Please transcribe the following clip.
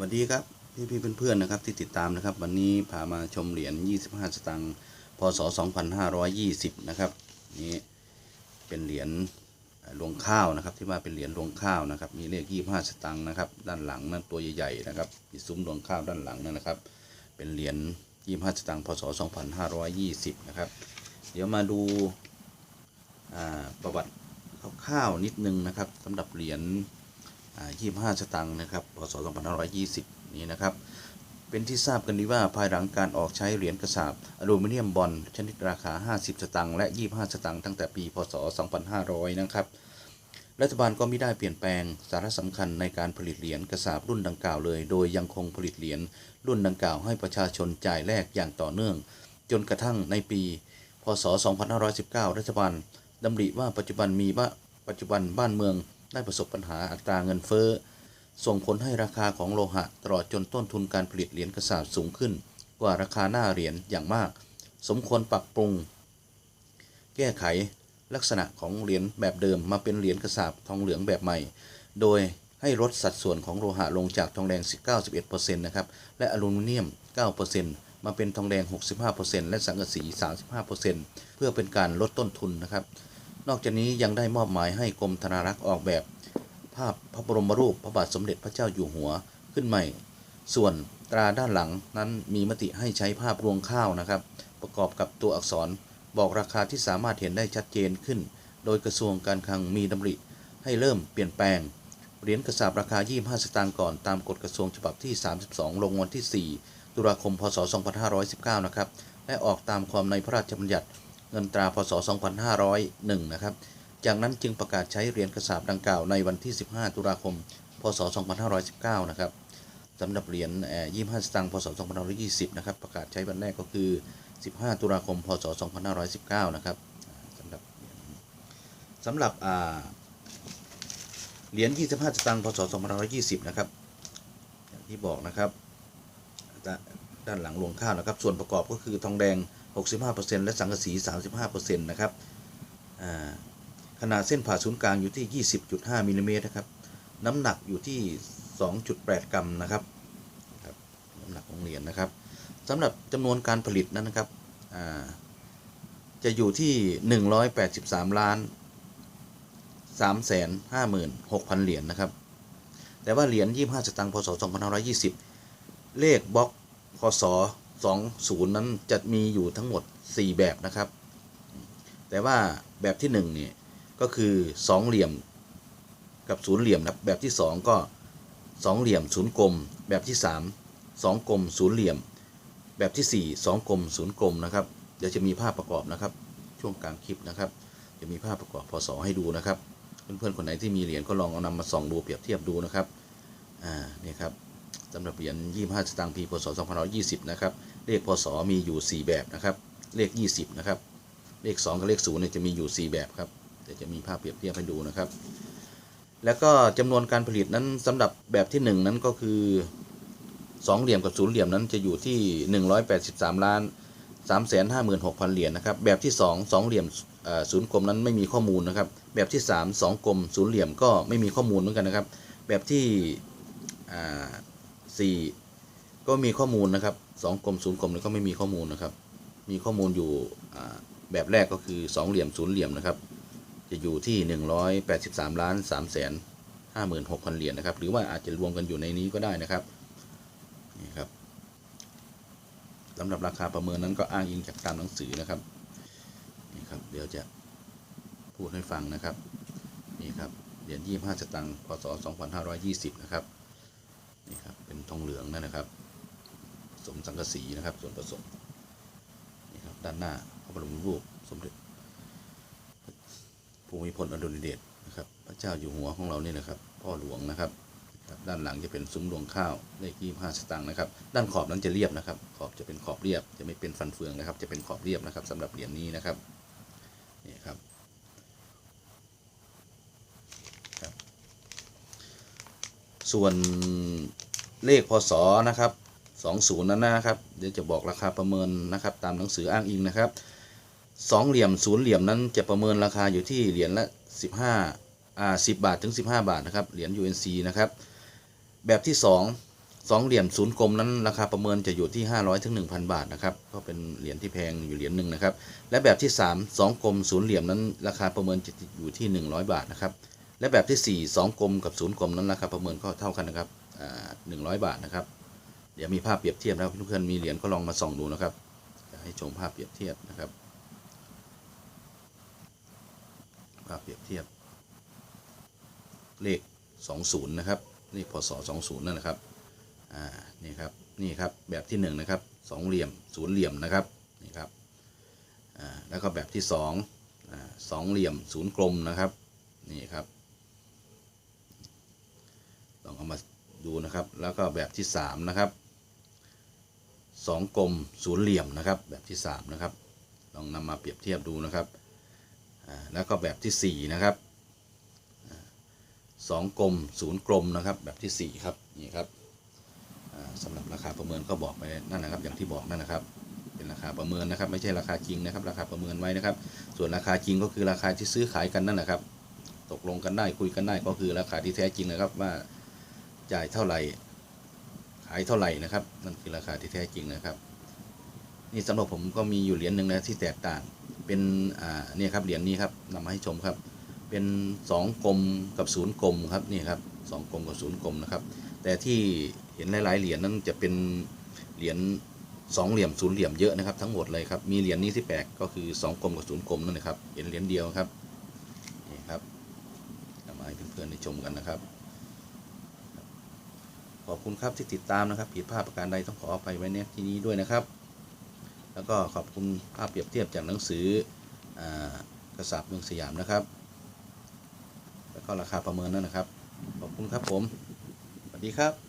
สวัสดีครับพี่พี่ๆเพื่อนๆนะครับที่ติดตามนะครับ วันนี้พามาชมเหรียญ 25 สตางค์พศ 2520 นะครับนี่เป็นเหรียญรวงข้าวนะครับ ที่ว่าเป็นเหรียญรวงข้าวนะครับ มีเลข 25 สตางค์นะครับ ด้านหลังนั้นตัวใหญ่ๆนะครับมีซุ้มรวงข้าวด้านหลังนั่นนะครับ เป็นเหรียญ 25 สตางค์พศ 2520 นะครับ เดี๋ยวมาดูประวัติคร่าวๆนิดนึงนะครับสำหรับเหรียญ อ่า25สตางค์นะครับพศ2520 นี้นะครับ เป็นที่ทราบกันดีว่าภายหลังการออกใช้เหรียญกระสาบอลูมิเนียมบอลชนิดราคา 50 สตางค์และ 25 สตางค์ตั้งแต่ปี พศ 2500 นะครับ รัฐบาลก็ไม่ได้เปลี่ยนแปลงสาระสำคัญในการผลิตเหรียญกระสาบรุ่นดังกล่าวเลย โดยยังคงผลิตเหรียญรุ่นดังกล่าวให้ประชาชนจ่ายแลกอย่างต่อเนื่อง จนกระทั่งในปี พศ 2519 รัฐบาลดำริว่าปัจจุบันมีว่าปัจจุบันบ้านเมือง ได้ประสบปัญหาอัตราเงินเฟ้อ ส่งผลให้ราคาของโลหะตลอดจนต้นทุนการผลิตเหรียญกระสาบสูงขึ้น กว่าราคาหน้าเหรียญอย่างมาก สมควรปรับปรุง แก้ไขลักษณะของเหรียญแบบเดิมมาเป็นเหรียญกระสาบทองเหลืองแบบใหม่ โดยให้ลดสัดส่วนของโลหะลงจากทองแดง 91%นะครับ และอลูมิเนียม 9%มาเป็นทองแดง 65%และสังกะสี 35%เพื่อเป็นการลดต้นทุนนะครับ นอกจากนี้ยังได้มอบหมายให้กรมธนารักษ์ออกแบบ ภาพพระบรมรูปพระบาทสมเด็จพระเจ้าอยู่หัวขึ้นใหม่ ส่วนตราด้านหลังนั้นมีมติให้ใช้ภาพรวงข้าวนะครับ ประกอบกับตัวอักษรบอกราคาที่สามารถเห็นได้ชัดเจนขึ้น โดยกระทรวงการคลังมีดำริ ให้เริ่มเปลี่ยนแปลงเหรียญกระสาบราคา 25 สตางค์ก่อนตามกฎกระทรวงฉบับที่ 32 ลงวันที่ 4 ตุลาคม พศ 2519 นะครับ และออกตามความในพระราชบัญญัติ เงินตราพศ 2501 นะครับ จากนั้นจึงประกาศใช้เหรียญกระสาบดังกล่าวในวันที่ 15 ตุลาคม พศ 2519 นะครับสำหรับเหรียญ25 สตางค์พศ 2520 นะครับ ประกาศใช้วันแรกก็คือ 15 ตุลาคม พศ 2519 นะครับสำหรับสำหรับเหรียญ 25 สตางค์ พศ 2520 นะครับ อย่างที่บอกนะครับ ด้านด้านหลังรวงข้าวนะครับ ส่วนประกอบก็คือทองแดง 65%และสังกะสี 35%นะครับขนาดเส้นผ่าศูนย์กลางอยู่ที่ 20.5มิลลิเมตรนะครับ น้ำหนักอยู่ที่ 2.8 กรัมนะครับ น้ำหนักของเหรียญนะครับสำหรับจำนวนการผลิตนั้นนะครับจะอยู่ที่ 183 ล้าน 356,000 เหรียญนะครับ แต่ว่าเหรียญ 25 สตางค์ พศ 2520 เลขบล็อก พศ 20 นั้นจะมีอยู่ทั้งหมด 4 แบบนะครับ แต่ว่าแบบที่1เนี่ยก็คือสองเหลี่ยมกับศูนย์เหลี่ยมนะแบบที่สองก็สองเหลี่ยมศูนย์กลม แบบที่สามสองกลมศูนย์เหลี่ยม แบบที่สี่สองกลมศูนย์กลมนะครับเดี๋ยวจะมีภาพประกอบนะครับ ช่วงกลางคลิปนะครับ จะมีภาพประกอบพศให้ดูนะครับ เพื่อนๆคนไหนที่มีเหรียญก็ลองเอานำมาส่องดูเปรียบเทียบดูนะครับอ่านี่ครับ สำหรับเหรียญ25สตางค์ปีพศ2520 นะครับ เลขพศมีอยู่ 4 แบบนะครับ เลข 20 นะครับ เลข 2 กับเลข0เนี่ยจะมีอยู่ 4 แบบครับเดี๋ยวจะมีภาพเปรียบเทียบให้ดูนะครับ แล้วก็จำนวนการผลิตนั้นสำหรับแบบที่ 1 นั้นก็คือ 2 เหลี่ยมกับศูนย์เหลี่ยมนั้นจะอยู่ที่ 183 ล้าน 3 5 6 0 0 0 เหรียญนะครับ แบบที่ 2 2 เหลี่ยมศูนย์กลมนั้นไม่มีข้อมูลนะครับ แบบที่ 3 2 กลมศูนย์เหลี่ยมก็ไม่มีข้อมูลเหมือนกันนะครับ แบบที่ 4 ก็มีข้อมูลนะครับ2กลมศูนย์กลมเนี่ยก็ไม่มีข้อมูลนะครับ มีข้อมูลอยู่แบบแรกก็คือ 2 เหลี่ยมศูนย์เหลี่ยมนะครับ จะอยู่ที่ 183 ล้าน3แสน56,000 เหรียญนะครับ หรือว่าอาจจะรวมกันอยู่ในนี้ก็ได้นะครับนี่ครับสำหรับราคาประเมินนั้นก็อ้างอิงจากตามหนังสือนะครับนี่ครับ เดี๋ยวจะพูดให้ฟังนะครับนี่ครับเหรียญ25สตางค์พศ2520 นะครับ นี่ครับเป็นทองเหลืองนะครับ สมสังกะสีนะครับ ส่วนผสมนี่ครับด้านหน้าพระบรมรูปสมเด็จภูมิพลอดุลยเดชนะครับ พระเจ้าอยู่หัวของเราเนี่ยนะครับ พ่อหลวงนะครับครับด้านหลังจะเป็นซุ้มรวงข้าวเลข25สตางค์นะครับ ด้านขอบนั้นจะเรียบนะครับ ขอบจะเป็นขอบเรียบ จะไม่เป็นฟันเฟืองนะครับ จะเป็นขอบเรียบนะครับสำหรับเหรียญนี้นะครับ นี่ครับ ส่วนเลขพศนะครับ20นั้นนะครับ เดี๋ยวจะบอกราคาประเมินนะครับ ตามหนังสืออ้างอิงนะครับสองเหลี่ยมศูนย์เหลี่ยมนั้นจะประเมินราคาอยู่ที่เหรียญละ 15อ่า10 บาทถึง 15 บาทนะครับเหรียญ UNC นะครับแบบที่สองเหรียญศูนย์กลมนั้นราคาประเมินจะอยู่ที่ 500ถึง1,000 บาทนะครับก็เป็นเหรียญที่แพงอยู่เหรียญหนึ่งนะครับและแบบที่ 3 2 กลมศูนย์เหลี่ยมนั้นราคาประเมินจะอยู่ที่ 100 บาทนะครับ และแบบที่ 4 2กลมกับศูนย์กลมนั้นราคาประเมินก็เท่ากันนะครับอ่า100บาทนะครับ เดี๋ยวมีภาพเปรียบเทียบนะครับเพื่อนๆมีเหรียญก็ลองมาส่องดูนะครับจะให้ชมภาพเปรียบเทียบนะครับ ภาพเปรียบเทียบ เลข 20 นะครับเลขพศ20นั่นนะครับอ่านี่ครับนี่ครับแบบที่หนึ่งนะครับสองเหลี่ยมศูนย์เหลี่ยมนะครับนี่ครับอ่าแล้วก็แบบที่สองอ่าสองเหลี่ยมศูนย์กลมนะครับนี่ครับ องเอามาดูนะครับ แล้วก็แบบที่สามนะครับสองกลมศูนย์เหลี่ยมนะครับ แบบที่สามนะครับ ลองนำมาเปรียบเทียบดูนะครับแล้วก็แบบที่สี่นะครับสองกลมศูนย์กลมนะครับ แบบที่สี่ครับนี่ครับอ่าสำหรับราคาประเมินก็บอกไปนั่นนะครับ อย่างที่บอกนั่นนะครับ เป็นราคาประเมินนะครับ ไม่ใช่ราคาจริงนะครับ ราคาประเมินไว้นะครับ ส่วนราคาจริงก็คือราคาที่ซื้อขายกันนั่นนะครับ ตกลงกันได้คุยกันได้ก็คือราคาที่แท้จริงนะครับว่า จ่ายเท่าไหร่ ขายเท่าไหร่นะครับ นั่นคือราคาที่แท้จริงนะครับ นี่สำหรับผมก็มีอยู่เหรียญหนึ่งนะที่แตกต่าง เป็นอ่าเนี่ยครับเหรียญนี้ครับนำมาให้ชมครับ เป็นสองกลมกับศูนย์กลมครับนี่ครับสองกลมกับศูนย์กลมนะครับ แต่ที่เห็นหลาย ๆ เหรียญนั้นจะเป็นเหรียญสองเหลี่ยมศูนย์เหลี่ยมเยอะนะครับทั้งหมดเลยครับมีเหรียญนี้ที่แปลกก็คือสองกลมกับศูนย์กลมนั่นนะครับเห็นเหรียญเดียวครับนี่ครับนำมาให้เพื่อนๆได้ชมกันนะครับ ขอบคุณครับที่ติดตามนะครับ ผิดพลาดประการใดต้องขออภัยไว้ในที่นี้ด้วยนะครับ แล้วก็ขอบคุณภาพเปรียบเทียบจากหนังสืออกระสับเมืองสยามนะครับ แล้วก็ราคาประเมินนั่นนะครับ ขอบคุณครับผม สวัสดีครับ